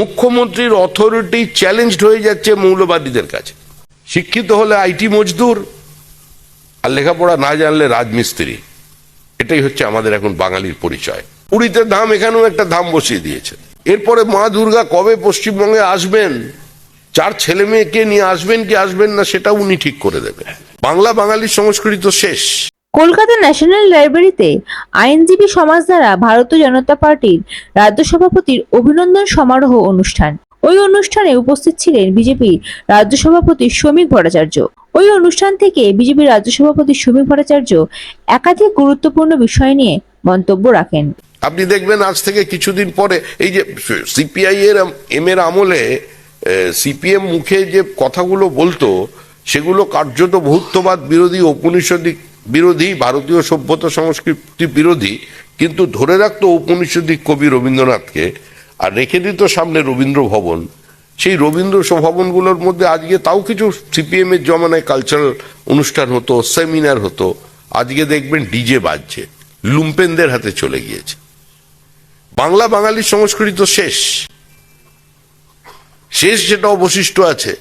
মুখ্যমন্ত্রীর authority challenged হয়ে যাচ্ছে মৌলবাদীদের কাছে। শিক্ষিত হলে আইটি মজদুর, আর লেখাপড়া না জানলে রাজমিস্ত্রি। এটাই হচ্ছে আমাদের এখন বাঙালির পরিচয়। পুরীতে ধাম, এখানেও একটা ধাম বসিয়ে দিয়েছে। এরপরে মা দুর্গা কবে পশ্চিমবঙ্গে আসবেন? চার ছেলে মেয়েকে নিয়ে আসবেন কি আসবেন না সেটা উনি ঠিক করে দেবেন। বাংলা বাঙালির সংস্কৃতি তো শেষ। কলকাতা ন্যাশনাল লাইব্রেরিতে আইনজীবী সমাজ দ্বারা ভারতীয় জনতা পার্টির রাজ্য সভাপতির অভিনন্দন সমারোহ অনুষ্ঠান। ওই অনুষ্ঠানে উপস্থিত ছিলেন বিজেপি রাজ্য সভাপতি শ্রমিক ভট্টাচার্য। ওই অনুষ্ঠান থেকে বিজেপি রাজ্য সভাপতি শ্রমিক ভট্টাচার্য একাধিক গুরুত্বপূর্ণ বিষয় নিয়ে মন্তব্য রাখেন। আপনি দেখবেন আজ থেকে কিছুদিন পরে এই যে সিপিআই এর এম এর আমলে সিপিএম মুখে যে কথাগুলো বলতো, সেগুলো কার্যত বহুত্ববাদ বিরোধী ঔপনিষদিক বিরোধী, ভারতীয় সভ্যতা সংস্কৃতি বিরোধী, কিন্তু ধরে রাখতো ঔপনিষদিক কবি রবীন্দ্রনাথকে, আর রেখে দিত সামনে রবীন্দ্র ভবন। সেই রবীন্দ্র ভবনগুলোর মধ্যে আজকে তাও কিছু সিপিএম এর জমানায় কালচারাল অনুষ্ঠান হতো সেমিনার হতো। আজকে দেখবেন ডিজে বাজছে, লুম্পেনদের হাতে চলে গিয়েছে। বাংলা বাঙালির সংস্কৃতি তো শেষ। শেষ যেটা অবশিষ্ট আছে,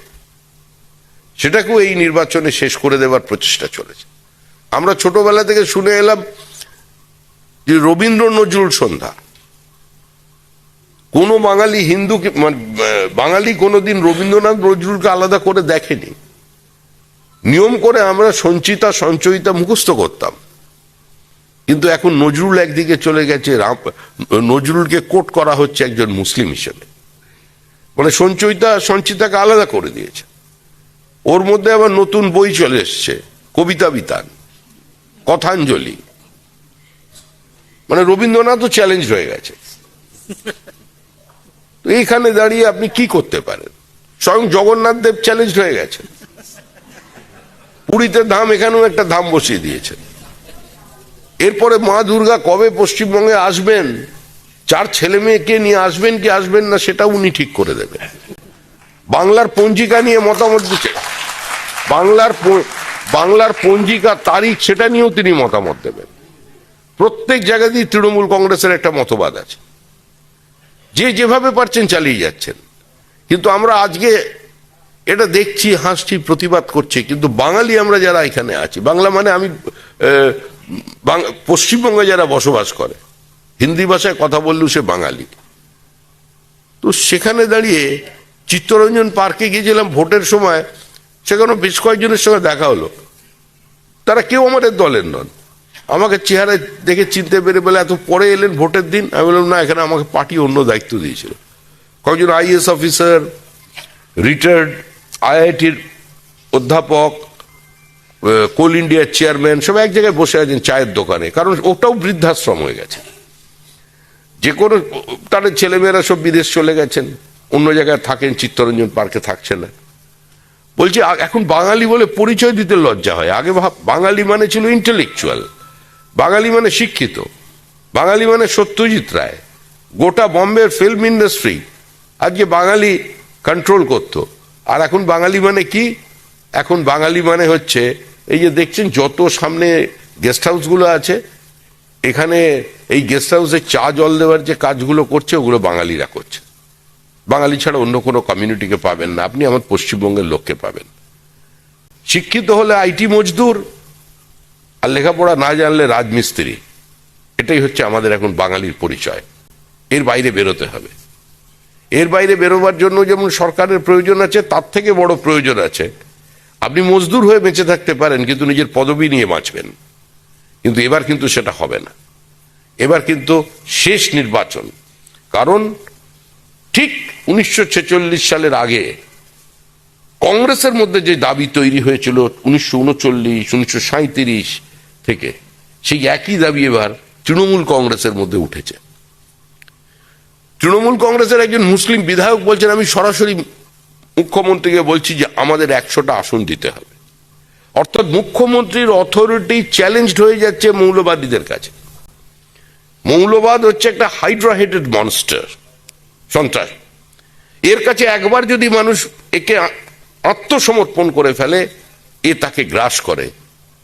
সেটাকেও এই নির্বাচনে শেষ করে দেওয়ার প্রচেষ্টা চলেছে। আমরা ছোটবেলা থেকে শুনে এলাম যে রবীন্দ্র নজরুল সন্ধ্যা। কোন বাঙালি হিন্দুকে মানে, বাঙালি কোনোদিন রবীন্দ্রনাথ নজরুলকে আলাদা করে দেখেনি। নিয়ম করে আমরা সঞ্চিতা সঞ্চয়িতা মুখস্থ করতাম। কিন্তু এখন নজরুল একদিকে চলে গেছে রাম নজরুলকে কোট করা হচ্ছে একজন মুসলিম হিসেবে। মানে সঞ্চয়িতা সঞ্চিতাকে আলাদা করে দিয়েছে। ওর মধ্যে আবার নতুন বই চলে এসছে কবিতা বিতান। কথাঞ্জলি। মানে রবীন্দ্রনাথও চ্যালেঞ্জ হয়ে গেছে। তো এইখানে দাঁড়িয়ে আপনি কি করতে পারেন? স্বয়ং জগন্নাথ দেব চ্যালেঞ্জ হয়ে গেছে। পুরীতে ধাম, এখানেও একটা ধাম বসিয়ে দিয়েছে। এরপরে মা দুর্গা কবে পশ্চিমবঙ্গে আসবেন? চার ছেলে মেয়েকে নিয়ে আসবেন কি আসবেন না সেটা উনি ঠিক করে দেবেন। বাংলার পঞ্জিকা নিয়ে মতামত দিচ্ছে বাংলার বাংলার পঞ্জিকা তারিখ সেটা নিয়েও তিনি মতামত দেবেন। প্রত্যেক জায়গাতেই তৃণমূল কংগ্রেসের একটা মতবাদ আছে। যে যেভাবে পারছেন চালিয়ে যাচ্ছেন। কিন্তু আমরা আজকে এটা দেখছি, হাসছি, প্রতিবাদ করছি, কিন্তু বাঙালি আমরা যারা এখানে আছি, বাংলা মানে আমি পশ্চিমবঙ্গে যারা বসবাস করে, হিন্দি ভাষায় কথা বললেও সে বাঙালি। তো সেখানে দাঁড়িয়ে চিত্তরঞ্জন পার্কে গিয়েছিলাম ভোটের সময়, সেখানে বেশ কয়েকজনের সঙ্গে দেখা হলো। তারা কেউ আমাদের দলের নন। আমাকে চেহারা দেখে চিনতে পেরে বলে, এত পরে এলেন ভোটের দিন? আমি বললাম, না, এখানে আমাকে পার্টি অন্য দায়িত্ব দিয়েছিল। কয়েকজন আইএস অফিসার, রিটায়ার্ড আইআইটির অধ্যাপক কোল ইন্ডিয়ার চেয়ারম্যান সব এক জায়গায় বসে আছেন চায়ের দোকানে, কারণ ওটাও বৃদ্ধাশ্রম হয়ে গেছে। যে কোনো, তাদের ছেলেমেয়েরা সব বিদেশ চলে গেছেন, অন্য জায়গায় থাকেন, চিত্তরঞ্জন পার্কে থাকছে না। বলছি এখন বাঙালি বলে পরিচয় দিতে লজ্জা হয়। আগে বাঙালি মানে ছিল ইন্টেলেকচুয়াল বাঙালি মানে শিক্ষিত। বাঙালি মানে সত্যজিৎ রায়। গোটা বম্বের ফিল্ম ইন্ডাস্ট্রি আজকে বাঙালি কন্ট্রোল করতো। আর এখন বাঙালি মানে কি? এখন বাঙালি মানে হচ্ছে, এই যে দেখছেন যত সামনে গেস্ট হাউসগুলো আছে, এখানে এই গেস্ট হাউসে চা জল দেওয়ার যে কাজগুলো করছে, ওগুলো বাঙালিরা করছে। বাঙালি ছাড়া অন্য কোনো কমিউনিটিকে পাবেন না। আপনি আমার পশ্চিমবঙ্গের লোককে পাবেন। শিক্ষিত হলে আইটি মজদুর, আর লেখাপড়া না জানলে রাজমিস্ত্রি। এটাই হচ্ছে আমাদের এখন বাঙালির পরিচয়। এর বাইরে বেরোতে হবে। এর বাইরে বেরোবার জন্য যেমন সরকারের প্রয়োজন আছে, তার থেকে বড় প্রয়োজন আছে। আপনি মজদুর হয়ে বেঁচে থাকতে পারেন, কিন্তু নিজের পদবি নিয়ে বাঁচবেন। কিন্তু এবার কিন্তু সেটা হবে না। এবার কিন্তু শেষ নির্বাচন। কারণ ঠিক উনিশশো ছেচল্লিশ সালের আগে কংগ্রেসের মধ্যে যে দাবি তৈরি হয়েছিল উনিশশো উনচল্লিশ, উনিশশো থেকে, সেই একই দাবি এবার তৃণমূল কংগ্রেসের মধ্যে উঠেছে। তৃণমূল কংগ্রেসের একজন মুসলিম বিধায়ক বলছেন, আমি সরাসরি মুখ্যমন্ত্রীকে বলছি যে আমাদের একশোটা আসন দিতে হবে। অর্থাৎ মুখ্যমন্ত্রীর অথরিটি চ্যালেঞ্জড হয়ে যাচ্ছে মৌলবাদীদের কাছে। মৌলবাদ হচ্ছে একটা হাইড্রাহেটেড মনস্টার। সন্ত্রাস। এর কাছে একবার যদি মানুষ একে আত্মসমর্পণ করে ফেলে, এ তাকে গ্রাস করে।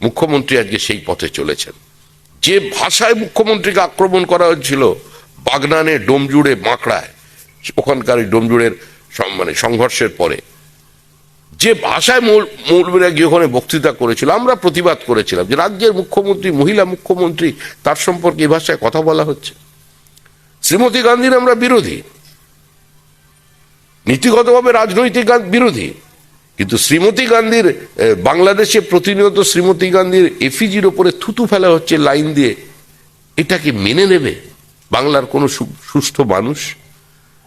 মুখ্যমন্ত্রী আজকে সেই পথে চলেছেন। যে ভাষায় মুখ্যমন্ত্রীকে আক্রমণ করা হয়েছিল, বাগনানে ডোমজুড়ে বাঁকড়ায় ওখানকার ডোমজুড়ের মানে সংঘর্ষের পরে। যে ভাষায় মৌল- মৌলবীরা গিয়ে ওখানে বক্তৃতা করেছিল, আমরা প্রতিবাদ করেছিলাম যে রাজ্যের মুখ্যমন্ত্রী, মহিলা মুখ্যমন্ত্রী, তার সম্পর্কে এই ভাষায় কথা বলা হচ্ছে। শ্রীমতী গান্ধীর আমরা বিরোধী। নীতিগতভাবে রাজনৈতিক বিরোধী। কিন্তু শ্রীমতী গান্ধীর বাংলাদেশে প্রতিনিয়ত শ্রীমতী গান্ধীর এফিজির ওপরে থুতু ফেলা হচ্ছে লাইন দিয়ে, এটাকে মেনে নেবে বাংলার কোনো সুস্থ মানুষ?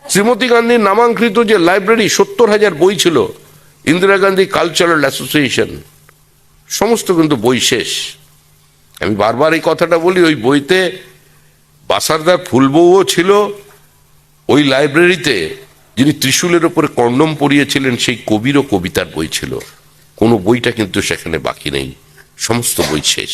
শ্রীমতী গান্ধীর নামাঙ্কৃত যে লাইব্রেরি, সত্তর হাজার বই ছিল, ইন্দিরা গান্ধী কালচারাল অ্যাসোসিয়েশন, সমস্ত কিন্তু বই শেষ। আমি বারবার এই কথাটা বলি, ওই বইতে বাসারদার ফুলবউও ছিল, ওই লাইব্রেরিতে যিনি ত্রিশূলের ওপরে কর্ণম পড়িয়েছিলেন সেই কবিরও কবিতার বই ছিল। কোনো বইটা কিন্তু সেখানে বাকি নেই। সমস্ত বই শেষ।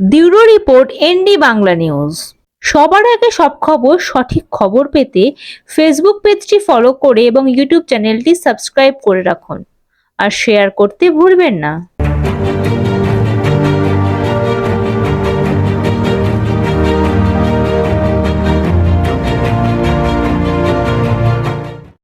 Bureau report, ND Bangla news. সবার আগে সব খবর, সঠিক খবর পেতে ফেসবুক পেজটি ফলো করে এবং ইউটিউব চ্যানেলটি সাবস্ক্রাইব করে রাখুন। আর শেয়ার করতে ভুলবেন না।